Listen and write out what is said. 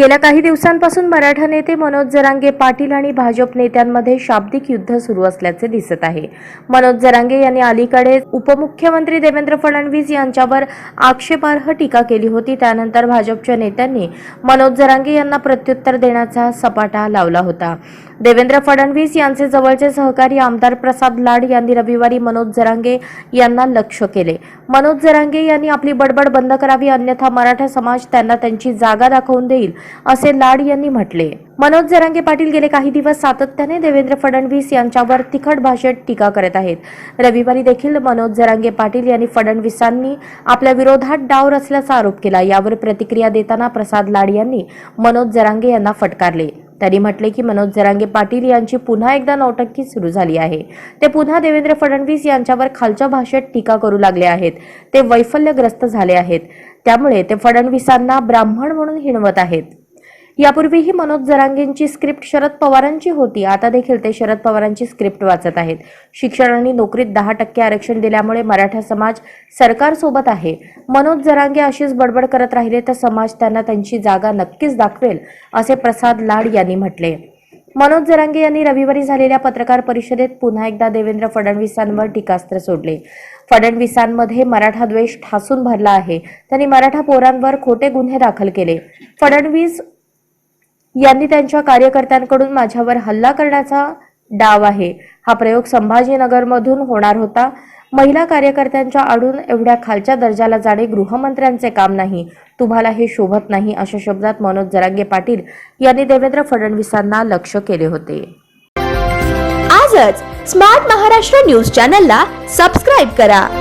गेल्या काही दिवसांपासून मराठा नेते मनोज जरांगे पाटील आणि भाजप नेत्यांमध्ये शाब्दिक युद्ध सुरू असल्याचे दिसत आहे. मनोज जरांगे यांनी अलीकडे उपमुख्यमंत्री देवेंद्र फडणवीस यांच्यावर आक्षेपार्ह टीका केली होती. त्यानंतर भाजपच्या नेत्यांनी मनोज जरांगे यांना प्रत्युत्तर देण्याचा सपाटा लावला होता. देवेंद्र फडणवीस यांचे जवळचे सहकारी आमदार प्रसाद लाड यांनी रविवारी मनोज जरांगे यांना लक्ष केले. मनोज जरांगे यांनी आपली बडबड बंद करावी अन्यथा मराठा समाज त्यांना त्यांची जागा दाखवून देईल असे लाड यांनी म्हटले. मनोज जरांगे पाटील गेले काही दिवस सातत्याने देवेंद्र फडणवीस यांच्यावर तिखट भाषेत टीका करत आहेत. रविवारी देखील मनोज जरांगे पाटील यांनी फडणवीसांनी आपल्या विरोधात डाव रचल्याचा आरोप केला. यावर प्रतिक्रिया देताना प्रसाद लाड यांनी मनोज जरांगे यांना फटकारले. त्यांनी म्हटले की मनोज जरांगे पाटील यांची पुन्हा एकदा नौटंकी सुरू झाली आहे. ते पुन्हा देवेंद्र फडणवीस यांच्यावर खालच्या भाषेत टीका करू लागले आहेत. ते वैफल्यग्रस्त झाले आहेत. त्यामुळे ते फडणवीसांना ब्राह्मण म्हणून हिणवत आहेत. यापूर्वीही मनोज जरांगेंची स्क्रिप्ट शरद पवारांची होती. आता देखील ते शरद पवारांची स्क्रिप्ट वाचत आहेत. शिक्षण आणि नोकरीत दहा टक्के आरक्षण दिल्यामुळे मराठा समाज सरकारसोबत आहे. मनोज जरांगे अशीच बडबड करत राहिले तर समाज त्यांना त्यांची जागा नक्कीच दाखवेल असे प्रसाद लाड यांनी म्हटले. मनोज जरांगे यांनी रविवारी झालेल्या पत्रकार परिषदेत पुन्हा एकदा देवेंद्र फडणवीसांवर टीकास्त्र सोडले. फडणवीसांमध्ये मराठा द्वेष ठासून भरला आहे. त्यांनी मराठा पोरांवर खोटे गुन्हे दाखल केले. फडणवीस यांनी त्यांच्या कार्यकर्त्यांकडून माझ्यावर हल्ला करण्याचा डाव आहे. हा प्रयोग संभाजीनगरमधून होणार होता. महिला कार्यकर्त्यांच्या आडून एवढ्या खालच्या दर्जाला जाणे गृहमंत्र्यांचे काम नाही. तुम्हाला हे शोभत नाही अशा शब्दात मनोज जरांगे पाटील यांनी देवेंद्र फडणवीसांना लक्ष केले होते. आजच स्मार्ट महाराष्ट्र न्यूज चॅनलला सबस्क्राईब करा.